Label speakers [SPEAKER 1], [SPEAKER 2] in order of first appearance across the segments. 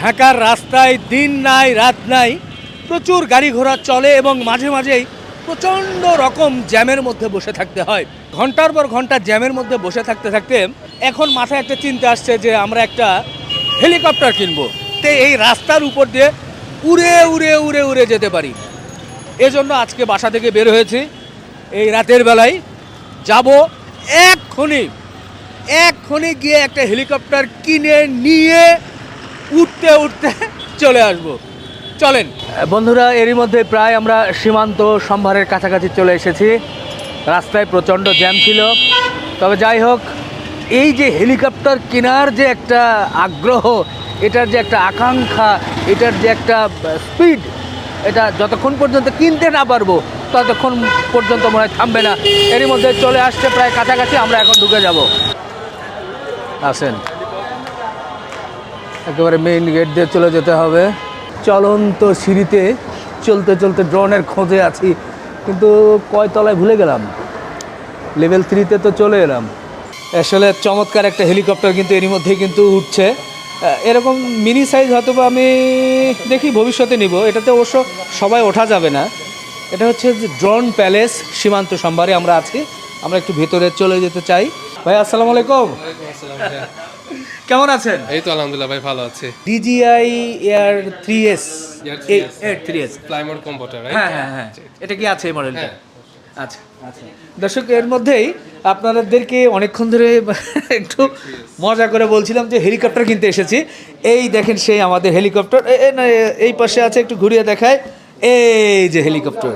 [SPEAKER 1] ঢাকার রাস্তায় দিন নাই, রাত নাই, প্রচুর গাড়ি ঘোড়া চলে এবং মাঝে মাঝেই প্রচণ্ড রকম জ্যামের মধ্যে বসে থাকতে হয়। ঘণ্টার পর ঘণ্টা জ্যামের মধ্যে বসে থাকতে থাকতে এখন মাথায় একটা চিন্তা আসছে যে আমরা একটা হেলিকপ্টার কিনবো। তে এই রাস্তার উপর দিয়ে উড়ে উড়ে উড়ে উড়ে যেতে পারি। এজন্য আজকে বাসা থেকে বের হয়েছি। এই রাতের বেলায় যাব এক্ষুনি এক্ষুনি গিয়ে একটা হেলিকপ্টার কিনে নিয়ে উঠতে উঠতে চলে আসব। চলেন। বন্ধুরা, এরই মধ্যে প্রায় আমরা সীমান্ত সম্ভারের কাছাকাছি চলে এসেছি। রাস্তায় প্রচণ্ড জ্যাম ছিল। তবে যাই হোক, এই যে হেলিকপ্টার কেনার যে একটা আগ্রহ, এটার যে একটা আকাঙ্ক্ষা, এটার যে একটা স্পিড এটা যতক্ষণ পর্যন্ত কিনতে না পারব, ততক্ষণ পর্যন্ত মনে হয় থামবে না। এরই মধ্যে চলে আসছে প্রায় কাছাকাছি, আমরা এখন ঢুকে যাব। আসেন। একেবারে মেইন গেট দিয়ে চলে যেতে হবে। চলন্ত সিঁড়িতে চলতে চলতে ড্রোনের খোঁজে আছি, কিন্তু কয় তলায় ভুলে গেলাম। লেভেল থ্রিতে তো চলে এলাম। আসলে চমৎকার একটা হেলিকপ্টার কিন্তু এরই মধ্যেই কিন্তু উঠছে। এরকম মিনি সাইজ হয়তো বা আমি দেখি, ভবিষ্যতে নিব। এটাতে অবশ্য সবাই ওঠা যাবে না। এটা হচ্ছে ড্রোন প্যালেস সীমান্ত সম্ভারে আমরা আছি। আমরা একটু ভেতরে চলে যেতে চাই। ভাই, আসসালামু আলাইকুম। কেমন আছেন?
[SPEAKER 2] এই তো আলহামদুলিল্লাহ ভাই ভালো আছে।
[SPEAKER 1] DJI air three S
[SPEAKER 2] Air 3S
[SPEAKER 1] air three S
[SPEAKER 2] fly more computer
[SPEAKER 1] হ্যাঁ হ্যাঁ হ্যাঁ। এটা কি আছে এই মডেলটা
[SPEAKER 2] হ্যাঁ।
[SPEAKER 1] আচ্ছা আচ্ছা। দর্শক এর মধ্যেই আপনাদেরকে অনেকক্ষণ ধরে একটু মজা করে বলছিলাম যে হেলিকপ্টার কিনতে এসেছি। এই দেখেন সেই আমাদের হেলিকপ্টার। এই পাশে আছে একটু ঘুরিয়ে দেখায়। এই যে হেলিকপ্টার।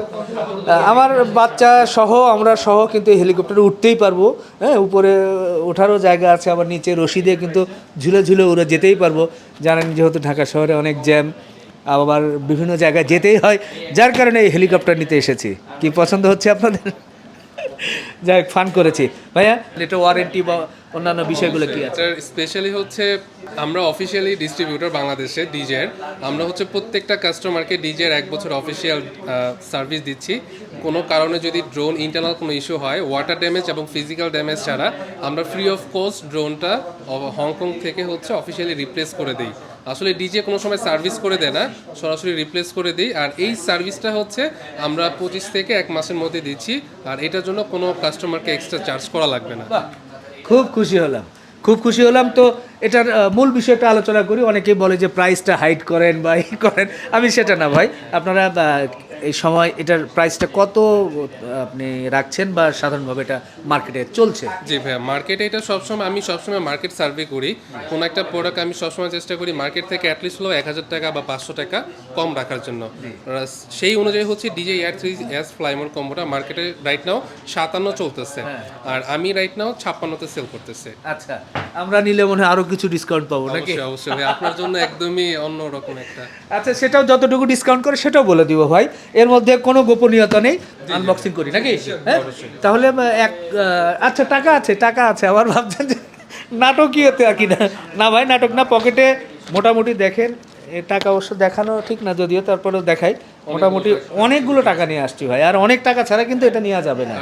[SPEAKER 1] আমার বাচ্চা সহ, আমরা সহ কিন্তু এই হেলিকপ্টারে উঠতেই পারব। হ্যাঁ উপরে ওঠারও জায়গা আছে, আবার নিচে রশি দিয়ে কিন্তু ঝুলে ঝুলে ওরা যেতেই পারব। জানেন যেহেতু ঢাকা শহরে অনেক জ্যাম, আবার বিভিন্ন জায়গায় যেতেই হয়। যার কারণে এই হেলিকপ্টার নিতে এসেছি। কি পছন্দ হচ্ছে আপনাদের? যাই ফান করেছি। ভাইয়া, এটা ওয়ারেন্টি বা অন্যান্য বিষয়গুলো কি আছে?
[SPEAKER 2] স্পেশালি হচ্ছে আমরা অফিসিয়ালি ডিস্ট্রিবিউটর বাংলাদেশে ডিজের আমরা হচ্ছে প্রত্যেকটা কাস্টমারকে ডিজের এক বছর অফিসিয়াল সার্ভিস দিচ্ছি। কোনো কারণে যদি ড্রোন ইন্টারনাল কোনো ইস্যু হয় ওয়াটার ড্যামেজ এবং ফিজিক্যাল ড্যামেজ ছাড়া, আমরা ফ্রি অফ কস্ট ড্রোনটা হংকং থেকে হচ্ছে অফিসিয়ালি রিপ্লেস করে দিই। আসলে ডিজে কোনো সময় সার্ভিস করে দেয় না, সরাসরি রিপ্লেস করে দিই। আর এই সার্ভিসটা হচ্ছে আমরা পঁচিশ থেকে এক মাসের মধ্যে দিচ্ছি, আর এটার জন্য কোনো কাস্টমারকে এক্সট্রা চার্জ করা লাগবে না।
[SPEAKER 1] খুব খুশি হলাম। খুব খুশি হলাম তো এটার মূল বিষয়টা আলোচনা করি। অনেকেই বলে যে প্রাইসটা হাইট করেন বা ই করেন, আমি সেটা না ভাই। আপনারা এই সময় এটার প্রাইসটা কত আপনি রাখছেন বা সাধারণভাবে এটা মার্কেটে চলছে?
[SPEAKER 2] জি ভাইয়া মার্কেটে এটা সবসময় আমি সবসময় মার্কেট সার্ভে করি। কোনো একটা প্রোডাক্ট আমি সবসময় চেষ্টা করি মার্কেট থেকে অ্যাটলিস্ট হলো এক হাজার টাকা বা পাঁচশো টাকা কম রাখার জন্য। সেই অনুযায়ী হচ্ছে DJ air three S fly more কম্বোটা মার্কেটে রাইট নাও সাতান্ন চলতেছে। আর আমি রাইট নাও ছাপ্পান্নতে সেল করতেছে।
[SPEAKER 1] আচ্ছা আমরা নিলে মনে হয় আরও কিছু ডিসকাউন্ট পাবো নাকি?
[SPEAKER 2] অবশ্যই আপনার জন্য একদমই অন্য রকম একটা।
[SPEAKER 1] আচ্ছা সেটাও যতটুকু ডিসকাউন্ট করে সেটাও বলে দিব ভাই। এর মধ্যে কোনো গোপনীয়তা নেই আনবক্সিং করি নাকি? হ্যাঁ? তাহলে এক আচ্ছা টাকা আছে টাকা আছে। আবার ভাবছেন যে নাটকীয়তে আর কি না। না ভাই নাটক না পকেটে মোটামুটি দেখেন। টাকা অবশ্য দেখানো ঠিক না যদিও তারপরেও দেখাই। মোটামুটি অনেকগুলো টাকা নিয়ে আসছি ভাই আর অনেক টাকা ছাড়া কিন্তু এটা নেওয়া যাবে না।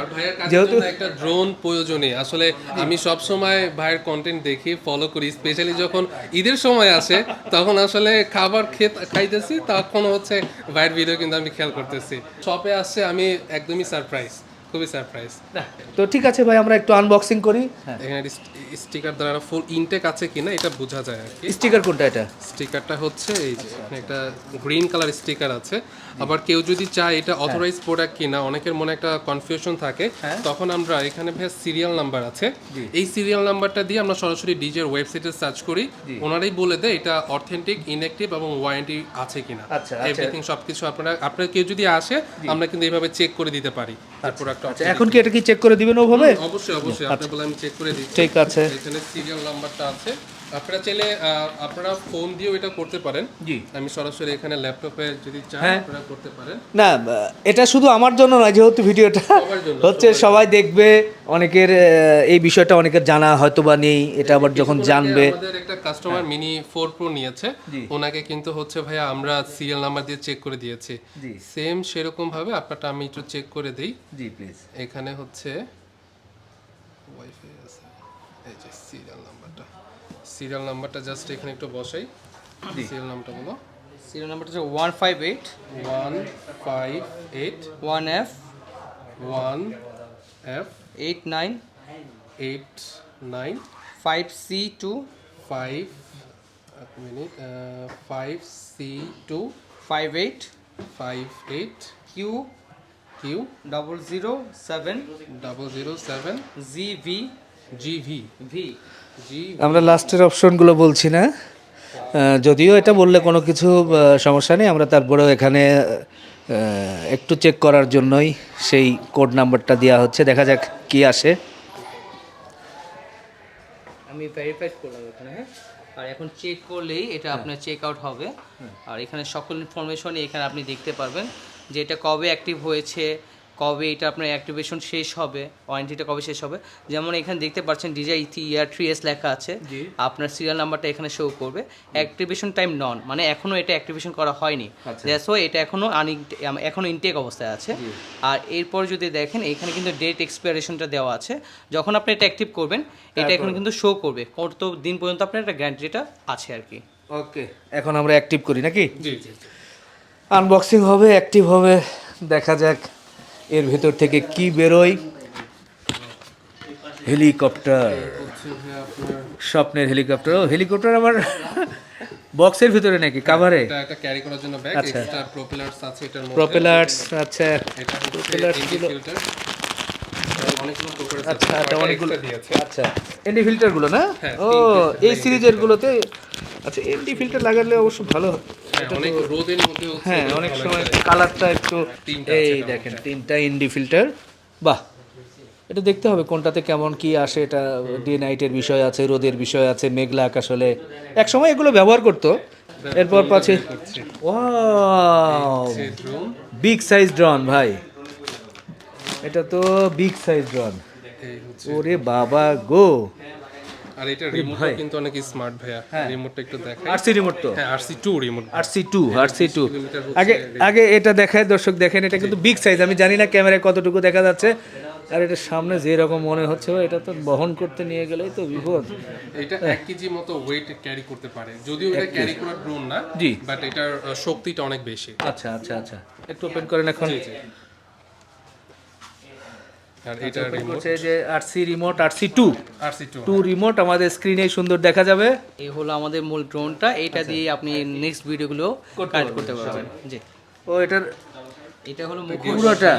[SPEAKER 1] যেহেতু
[SPEAKER 2] একটা ড্রোন প্রয়োজনে আসলে আমি সব সময় ভাইয়ের কন্টেন্ট দেখি ফলো করি স্পেশালি যখন ঈদের সময় আসে তখন আসলে খাবার খেত খাইতেছি তখন হচ্ছে ভাইয়ের ভিডিও কিন্তু আমি খেয়াল করতেছি। শপে আসছে আমি একদমই সারপ্রাইজ খুবই সারপ্রাইজ
[SPEAKER 1] তো ঠিক আছে ভাই আমরা একটু আনবক্সিং করি। হ্যাঁ।
[SPEAKER 2] এখানে স্টিকার দ্বারা ফুল ইনটেক আছে কিনা এটা বোঝা যায় আর কি।
[SPEAKER 1] স্টিকার কোনটা এটা?
[SPEAKER 2] স্টিকারটা হচ্ছে এই যে এখানে একটা গ্রিন কালার স্টিকার আছে। আবার কেউ যদি চায় এটা অথরাইজ প্রোডাক্ট কিনা অনেকের মনে একটা কনফিউশন থাকে। তখন আমরা এখানে ভাই সিরিয়াল নাম্বার আছে। এই সিরিয়াল নাম্বারটা দিয়ে আমরা সরাসরি ডিজের ওয়েবসাইটে সার্চ করি। ওনারাই বলে দেয় এটা অথেন্টিক ইনঅ্যাক্টিভ এবং ওয়ারেন্টি আছে কিনা।
[SPEAKER 1] আচ্ছা, আচ্ছা।
[SPEAKER 2] এভরিথিং সবকিছু আপনারা আপনার কেউ যদি আসে আমরা কিন্তু এইভাবে চেক করে দিতে পারি। প্রোডাক্ট
[SPEAKER 1] আচ্ছা এখন কি এটা কি চেক করে দিবেন ওভাবে?
[SPEAKER 2] অবশ্যই অবশ্যই। আপনি বলে আমি চেক করে দিচ্ছি।
[SPEAKER 1] ঠিক আছে।
[SPEAKER 2] এখানে সিরিয়াল নাম্বারটা আছে। আপনারা চাইলে আপনারা ফোন দিয়েও এটা করতে পারেন।
[SPEAKER 1] জি।
[SPEAKER 2] আমি সরাসরি এখানে ল্যাপটপে যদি চান
[SPEAKER 1] হ্যাঁ।
[SPEAKER 2] আপনারা করতে পারেন।
[SPEAKER 1] না এটা শুধু আমার জন্য নয় যেহেতু ভিডিওটা হচ্ছে সবাই দেখবে অনেকের এই বিষয়টা অনেকের জানা হয়তো বা নেই এটা আবার যখন জানবে।
[SPEAKER 2] আমাদের একটা কাস্টমার মিনি ফোর প্রো নিয়েছে ওনাকে কিন্তু হচ্ছে ভাইয়া আমরা সিরিয়াল নাম্বার দিয়ে চেক করে দিয়েছি।
[SPEAKER 1] জি।
[SPEAKER 2] সেম সেরকম ভাবে আপনারটা আমি একটু চেক করে দিই।
[SPEAKER 1] জি প্লিজ
[SPEAKER 2] এখানে হচ্ছে ওয়াইফাই আছে এই যে সিরিয়াল নাম্বারটা সিরিয়াল নাম্বারটা জাস্ট এখানে একটু বসাই। সিরিয়াল নামটা বলো।
[SPEAKER 3] সিরিয়াল নাম্বারটা হচ্ছে one five eight.
[SPEAKER 2] One five eight.
[SPEAKER 3] One F.
[SPEAKER 2] One F.
[SPEAKER 3] Eight nine.
[SPEAKER 2] Eight nine.
[SPEAKER 3] Five C two.
[SPEAKER 2] Five এক minute five C two.
[SPEAKER 3] Five eight.
[SPEAKER 2] Five eight.
[SPEAKER 3] Q.
[SPEAKER 2] Q.
[SPEAKER 3] Double zero seven.
[SPEAKER 2] Double zero seven.
[SPEAKER 3] G V.
[SPEAKER 2] G V
[SPEAKER 3] V
[SPEAKER 2] G
[SPEAKER 1] আমরা লাস্টের অপশনগুলো বলছি না। যদিও এটা বললে কোনো কিছু সমস্যা নেই আমরা তারপরেও এখানে একটু চেক করার জন্যই সেই কোড নাম্বারটা দেওয়া হচ্ছে। দেখা যাক কি আসে।
[SPEAKER 3] আমি ভেরিফাইড করলাম এখানে হ্যাঁ? আর এখন চেক করলেই এটা আপনার চেক আউট হবে। আর এখানে সকল ইনফরমেশনই এখানে আপনি দেখতে পারবেন যে এটা কবে অ্যাক্টিভ হয়েছে কবে এটা আপনার অ্যাক্টিভেশন শেষ হবে ওয়ারেন্টিটা কবে শেষ হবে? যেমন এখানে দেখতে পাচ্ছেন ডিজাই ইথি ইয়ার থ্রি এস লেখা আছে। আপনার সিরিয়াল নাম্বারটা এখানে শো করবে। অ্যাক্টিভেশন টাইম নন মানে এখনও এটা অ্যাক্টিভেশন করা হয়নি। দ্যাটস ওয়াই এটা এখনও আনি এখনও ইনটেক অবস্থায় আছে। আর এরপর যদি দেখেন এখানে কিন্তু ডেট এক্সপায়ারেশনটা দেওয়া আছে। যখন আপনি এটা অ্যাক্টিভ করবেন এটা এখন কিন্তু শো করবে। কত দিন পর্যন্ত আপনার একটা গ্যারান্টিটা আছে আর কি।
[SPEAKER 1] ওকে এখন আমরা অ্যাক্টিভ করি নাকি?
[SPEAKER 2] জি জি
[SPEAKER 1] আনবক্সিং হবে অ্যাক্টিভ হবে দেখা যাক। এর ভেতর থেকে কি বেরোয়? হেলিকপ্টার। স্বপ্নের হেলিকপ্টার। ও হেলিকপ্টার আবার বক্সের ভিতরে নাকি? কাভারে
[SPEAKER 2] এটা ক্যারি করার জন্য ব্যাগ
[SPEAKER 1] আচ্ছা।
[SPEAKER 2] এক্সট্রা প্রপেলার্স আছে এটার মধ্যে।
[SPEAKER 1] প্রপেলার্স আচ্ছা। গুলো-
[SPEAKER 2] আছে
[SPEAKER 1] আচ্ছা আচ্ছা অনেকগুলো আচ্ছা এনডি ফিল্টারগুলো না?
[SPEAKER 2] হ্যাঁ,
[SPEAKER 1] ও এই সিরিজের গুলোতে আচ্ছা এনডি ফিল্টার লাগালে অবশ্য ভালো হয়।
[SPEAKER 2] অনেক
[SPEAKER 1] হ্যাঁ সময় কালারটা একটু
[SPEAKER 2] তিনটা
[SPEAKER 1] এই দেখেন তিনটা এনডি ফিল্টার বাহ এটা দেখতে হবে কোনটাতে কেমন কি আসে এটা ডে নাইটের বিষয় আছে রোদের বিষয় আছে মেঘলা আকাশ হলে। এক সময় এগুলো ব্যবহার করতো। এরপর পাচ্ছে বিগ সাইজ ড্রন ভাই। এটা তো বিগ সাইজ ড্রন ওরে বাবা গো।
[SPEAKER 2] আর এটা রিমোটও কিন্তু অনেক স্মার্ট ভাইয়া।
[SPEAKER 1] হ্যাঁ।
[SPEAKER 2] রিমোটটা একটু দেখাই।
[SPEAKER 1] আরসি রিমোট তো?
[SPEAKER 2] হ্যাঁ RC two remote
[SPEAKER 1] RC two RC two
[SPEAKER 2] kilometre হচ্ছে
[SPEAKER 1] আগে আগে এটা দেখায় দর্শক দেখেন এটা কিন্তু বিগ সাইজ আমি জানি না ক্যামেরায় কতটুকু দেখা যাচ্ছে। আর এটা সামনে যে রকম মনে হচ্ছে এটা তো বহন করতে নিয়ে গেলেই তো বিপদ
[SPEAKER 2] এটা এক কেজি মতো ওয়েট ক্যারি করতে পারে। যদিও এটা ক্যারি করার ড্রোন না
[SPEAKER 1] জি।
[SPEAKER 2] বাট এটার শক্তিটা অনেক বেশি।
[SPEAKER 1] আচ্ছা আচ্ছা আচ্ছা। একটু ওপেন করেন এখন।
[SPEAKER 2] আর এটা রিমোট
[SPEAKER 1] করছে যে RC remote RC two
[SPEAKER 2] RC two
[SPEAKER 1] two remote আমাদের স্ক্রিনে সুন্দর দেখা যাবে।
[SPEAKER 3] এই হলো আমাদের মূল ড্রোনটা এইটা দিয়ে আপনি নেক্সট ভিডিওগুলো করতে পারবেন জি।
[SPEAKER 1] ও এটার
[SPEAKER 3] এটা হলো মুখোশ।
[SPEAKER 1] পুরোটা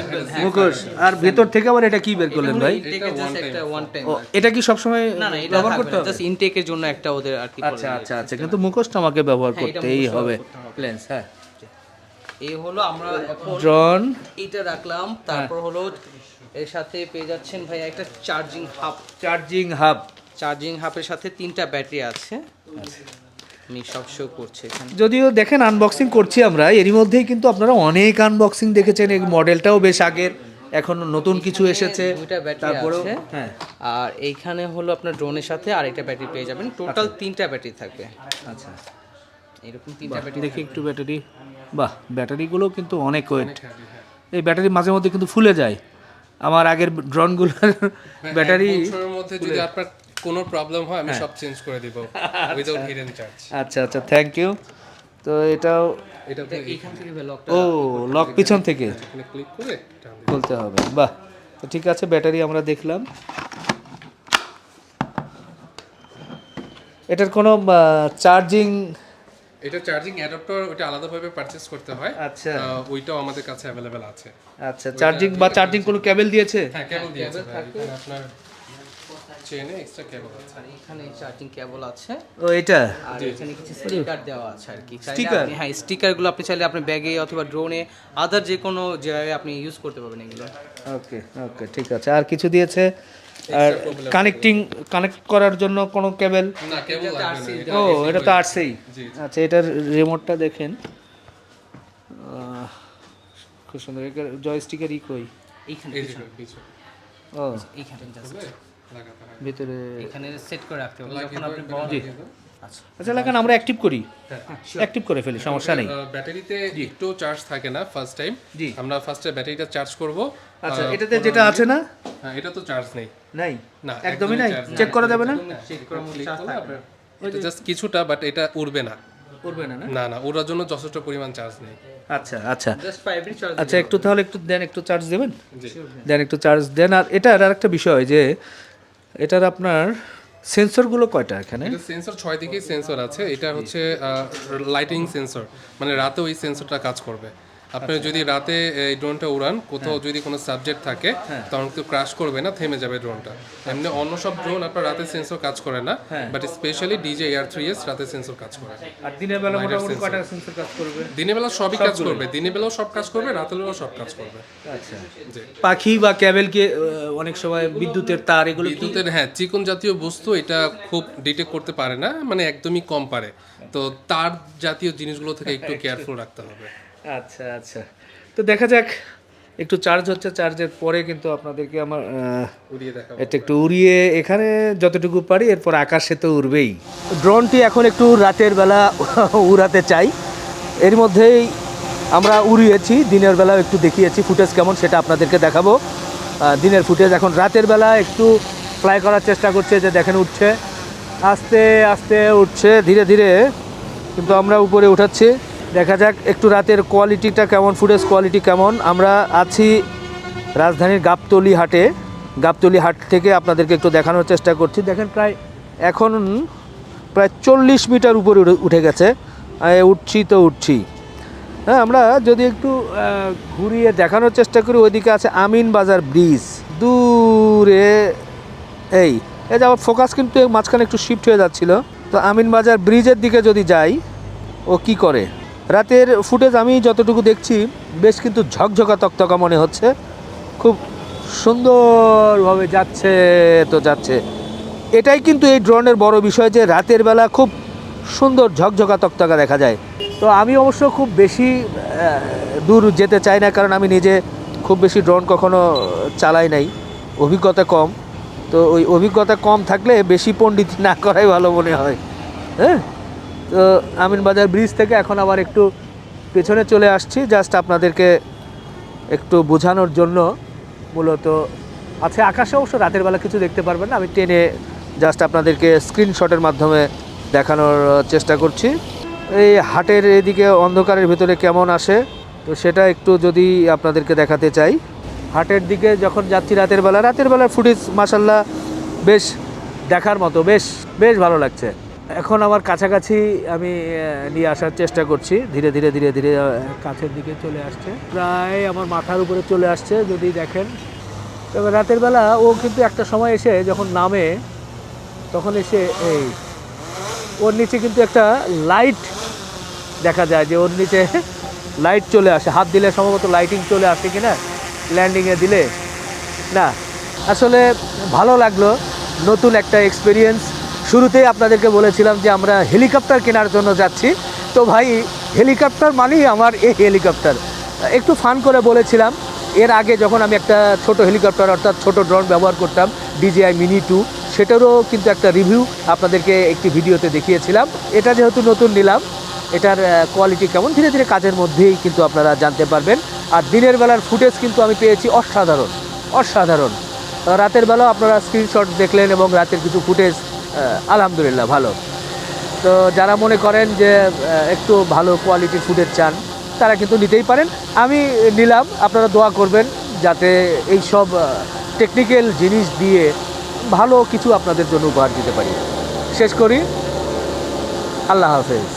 [SPEAKER 1] মুখোশ। আর ভেতর থেকে আবার এটা কি বের করলেন ভাই?
[SPEAKER 3] ইনটেকের জাস্ট একটা ওয়ান টাইম
[SPEAKER 1] ও এটা কি সবসময়
[SPEAKER 3] না না এটা
[SPEAKER 1] ব্যবহার করতে হবে?
[SPEAKER 3] জাস্ট ইনটেকের জন্য একটা ওদের আর কি
[SPEAKER 1] আচ্ছা আচ্ছা আচ্ছা। কিন্তু মুখোশটা আমাকে ব্যবহার
[SPEAKER 3] হ্যাঁ, এটা
[SPEAKER 1] করতেই হবে। লেন্স হ্যাঁ।
[SPEAKER 3] এই হলো আমরা এখন
[SPEAKER 1] ড্রন
[SPEAKER 3] এটা রাখলাম। তারপর হলো এর সাথে পেয়ে যাচ্ছেন ভাই একটা charging hub
[SPEAKER 1] charging hub
[SPEAKER 3] charging হাবের সাথে তিনটা ব্যাটারি আছে। আমি সব শো করছে এখানে।
[SPEAKER 1] যদিও দেখেন আনবক্সিং করছি আমরা। এরই মধ্যেই কিন্তু আপনারা অনেক আনবক্সিং দেখেছেন। এই মডেলটাও বেশ আগের। এখন নতুন কিছু এসেছে।
[SPEAKER 3] দুইটা ব্যাটারি
[SPEAKER 1] তারপরেও
[SPEAKER 3] আছে
[SPEAKER 1] হ্যাঁ।
[SPEAKER 3] আর এইখানে হলো আপনার ড্রোনের সাথে আরেকটা ব্যাটারি পেয়ে যাবেন। টোটাল তিনটা ব্যাটারি থাকবে।
[SPEAKER 1] আচ্ছা।
[SPEAKER 3] এরকম তিনটা ব্যাটারি
[SPEAKER 1] দেখি একটু ব্যাটারি বাহ ব্যাটারিগুলো কিন্তু অনেক ওয়েট এই ব্যাটারি মাঝে মধ্যে কিন্তু ফুলে যায়। আমার আগের ড্রোনগুলোর ব্যাটারি
[SPEAKER 2] মধ্যে যদি আপনার কোনো প্রবলেম হয় আমি সব চেঞ্জ করে দিব উইদাউট হিডেন চার্জ
[SPEAKER 1] আচ্ছা আচ্ছা থ্যাংক ইউ তো এটাও
[SPEAKER 2] এটা
[SPEAKER 3] এইখান থেকে লকটা
[SPEAKER 1] ও লক পিছন থেকে।
[SPEAKER 2] এখানে ক্লিক করে
[SPEAKER 1] খুলতে হবে। বাহ তো ঠিক আছে ব্যাটারি আমরা দেখলাম। এটার কোনো চার্জিং
[SPEAKER 2] এটা চার্জিং অ্যাডাপ্টার ওটা আলাদাভাবে পারচেজ করতে হয়।
[SPEAKER 1] আচ্ছা।
[SPEAKER 2] ওইটাও আমাদের কাছে অ্যাভেলেবেল আছে।
[SPEAKER 1] আচ্ছা চার্জিং বা চার্জিং কোনো কেবল দিয়েছে?
[SPEAKER 2] হ্যাঁ কেবল দিয়েছে এখানে আপনার চেনে এক্সট্রা কেবল আছে।
[SPEAKER 3] আর এখানে চার্জিং কেবল আছে।
[SPEAKER 1] ও এটা?
[SPEAKER 3] আর এখানে কিছু স্টিকার দেওয়া আছে আর কি? আপনি- হ্যাঁ স্টিকারগুলো আপনি চাইলে আপনি ব্যাগে অথবা ড্রোনে আদার যে কোনো জায়গায় আপনি ইউজ করতে পারবেন এগুলো।
[SPEAKER 1] ওকে ওকে ঠিক আছে। আর কিছু দিয়েছে? আর কানেক্টিং কানেক্ট করার জন্য কোনো কেবল ও এটা তো
[SPEAKER 2] আসছেই
[SPEAKER 1] আচ্ছা এটার রিমোটটা দেখেন। খুব সুন্দর জয়স্টিকের ই কই ও। ভিতরে
[SPEAKER 3] এখানে সেট করে রাখতে হবে যখন আপনি আচ্ছা।
[SPEAKER 1] আচ্ছা লাগান আমরা অ্যাক্টিভ করি। অ্যাক্টিভ করে ফেলি সমস্যা নেই।
[SPEAKER 2] ব্যাটারিতে একটু চার্জ থাকে না ফার্স্ট টাইম
[SPEAKER 1] জি।
[SPEAKER 2] আমরা ফার্স্টে ব্যাটারিটা চার্জ করব।
[SPEAKER 1] আচ্ছা এটাতে যেটা আছে না?
[SPEAKER 2] হ্যাঁ এটা তো চার্জ নেই।
[SPEAKER 1] নাই?
[SPEAKER 2] না
[SPEAKER 1] একদমই নাই? চেক করা যাবে না?
[SPEAKER 3] চেক থাকবে।
[SPEAKER 2] আপনার এটা জাস্ট কিছুটা বাট এটা উড়বে না।
[SPEAKER 1] করবে না না?
[SPEAKER 2] না না জন্য যথেষ্ট পরিমাণ চার্জ নেই।
[SPEAKER 1] আচ্ছা আচ্ছা।
[SPEAKER 3] জাস্ট ফাইভ চার্জ
[SPEAKER 1] আচ্ছা একটু তাহলে একটু দেন একটু চার্জ দেবেন?
[SPEAKER 2] জি।
[SPEAKER 1] দেন একটু চার্জ দেন। আর এটা আর একটা বিষয় যে এটার আপনার সেন্সরগুলো কয়টা এখানে?
[SPEAKER 2] এটা সেন্সর ছয় দিকেই সেন্সর আছে। এটা হচ্ছে লাইটিং সেন্সর মানে রাতে ওই সেন্সরটা কাজ করবে। আপনি যদি রাতে এই ড্রোনটা উড়ান কোথাও যদি কোনো সাবজেক্ট থাকে তখন কিন্তু ক্রাশ করবে না থেমে যাবে ড্রোনটা এমনি অন্য সব ড্রোন আপনার রাতে সেন্সর কাজ করে না but specially DJ air three S রাতে সেন্সর কাজ করে।
[SPEAKER 1] আর দিনের বেলা মোটামুটি কয়টা সেন্সর কাজ করবে?
[SPEAKER 2] দিনের বেলা সবই কাজ করবে। দিনের বেলাও সব কাজ করবে রাতের বেলাও সব কাজ করবে।
[SPEAKER 1] আচ্ছা। পাখি বা ক্যাবেলকে অনেক সময় বিদ্যুতের তার এগুলো
[SPEAKER 2] বিদ্যুতের হ্যাঁ চিকন জাতীয় বস্তু এটা খুব ডিটেক্ট করতে পারে না মানে একদমই কম পারে। তো তার জাতীয় জিনিসগুলো থেকে একটু কেয়ারফুল রাখতে হবে।
[SPEAKER 1] আচ্ছা আচ্ছা। তো দেখা যাক একটু চার্জ হচ্ছে চার্জের পরে কিন্তু আপনাদেরকে আমার
[SPEAKER 2] উড়িয়ে দেখা
[SPEAKER 1] এটা একটু উড়িয়ে এখানে যতটুকু পারি এরপর আকাশে তো উড়বেই। ড্রোনটি এখন একটু রাতের বেলা উড়াতে চাই। এর মধ্যেই আমরা উড়িয়েছি দিনের বেলা একটু দেখিয়েছি ফুটেজ কেমন সেটা আপনাদেরকে দেখাবো। দিনের ফুটেজ এখন রাতের বেলা একটু ফ্লাই করার চেষ্টা করছে যে দেখেন উঠছে। আস্তে আস্তে উঠছে ধীরে ধীরে। কিন্তু আমরা উপরে উঠাচ্ছি। দেখা যাক একটু রাতের কোয়ালিটিটা কেমন ফুটেজ কোয়ালিটি কেমন। আমরা আছি রাজধানীর গাবতলি হাটে। গাবতলি হাট থেকে আপনাদেরকে একটু দেখানোর চেষ্টা করছি। দেখেন প্রায় এখন প্রায় চল্লিশ মিটার উপরে উঠে- গেছে। উঠছি তো উঠছি। হ্যাঁ আমরা যদি একটু ঘুরিয়ে দেখানোর চেষ্টা করি, ওইদিকে আছে আমিন বাজার ব্রিজ। দূরে, এই এই যে আমার ফোকাস কিন্তু মাঝখানে একটু শিফট হয়ে যাচ্ছিল। তো আমিন বাজার ব্রিজের দিকে যদি যাই, ও কি করে? রাতের ফুটেজ আমি যতটুকু দেখছি, বেশ কিন্তু ঝকঝকা তকতকা মনে হচ্ছে। খুব সুন্দরভাবে যাচ্ছে তো যাচ্ছে। এটাই কিন্তু এই ড্রোনের বড় বিষয় যে রাতের বেলা খুব সুন্দর ঝকঝকা তকতকা দেখা যায়। তো আমি অবশ্য খুব বেশি দূর যেতে চাই না, কারণ আমি নিজে খুব বেশি ড্রোন কখনো চালাই নাই। অভিজ্ঞতা কম। তো ওই অভিজ্ঞতা কম থাকলে বেশি পণ্ডিত না করাই ভালো মনে হয়। হ্যাঁ? তো আমিনবাজার ব্রিজ থেকে এখন আবার একটু পেছনে চলে আসছি জাস্ট আপনাদেরকে একটু বোঝানোর জন্য। মূলত আছে আকাশে অবশ্য রাতের বেলা কিছু দেখতে পারবেন না, আমি টেনে জাস্ট আপনাদেরকে স্ক্রিনশটের মাধ্যমে দেখানোর চেষ্টা করছি। এই হাটের এদিকে অন্ধকারের ভিতরে কেমন আসে, তো সেটা একটু যদি আপনাদেরকে দেখাতে চাই। হাটের দিকে যখন যাচ্ছি রাতের বেলা, রাতের বেলার ফুটেজ মাসাল্লাহ বেশ দেখার মতো, বেশ বেশ ভালো লাগছে। এখন আমার কাছাকাছি আমি নিয়ে আসার চেষ্টা করছি। ধীরে ধীরে ধীরে ধীরে কাছের দিকে চলে আসছে। প্রায় আমার মাথার উপরে চলে আসছে, যদি দেখেন। তবে রাতের বেলা ও কিন্তু একটা সময় এসে যখন নামে, তখন এসে এই, ওর নিচে কিন্তু একটা লাইট দেখা যায় যে ওর নিচে লাইট চলে আসে। হাত দিলে সম্ভবত লাইটিং চলে আসে কিনা ল্যান্ডিংয়ে দিলে। না, আসলে ভালো লাগল। নতুন একটা এক্সপিরিয়েন্স। শুরুতেই আপনাদেরকে বলেছিলাম যে আমরা হেলিকপ্টার কেনার জন্য যাচ্ছি। তো ভাই, হেলিকপ্টার মানেই আমার এই হেলিকপ্টার। একটু ফান করে বলেছিলাম, এর আগে যখন আমি একটা ছোট হেলিকপ্টার অর্থাৎ ছোট ড্রোন ব্যবহার করতাম, ডিজিআই মিনি টু, সেটারও কিন্তু একটা রিভিউ আপনাদেরকে একটি ভিডিওতে দেখিয়েছিলাম। এটা যেহেতু নতুন নিলাম, এটার কোয়ালিটি কেমন, ধীরে ধীরে কাজের মধ্যেই কিন্তু আপনারা জানতে পারবেন। আর দিনের বেলার ফুটেজ কিন্তু আমি পেয়েছি অসাধারণ অসাধারণ। রাতের বেলাও আপনারা স্ক্রিনশট দেখলেন এবং রাতের কিছু ফুটেজ আলহামদুলিল্লাহ, ভালো। তো যারা মনে করেন যে একটু ভালো কোয়ালিটি ফুডের চান, তারা কিন্তু নিতেই পারেন। আমি নিলাম, আপনারা দোয়া করবেন যাতে এই সব টেকনিক্যাল জিনিস দিয়ে ভালো কিছু আপনাদের জন্য উপহার দিতে পারি। শেষ করি। আল্লাহ হাফেজ।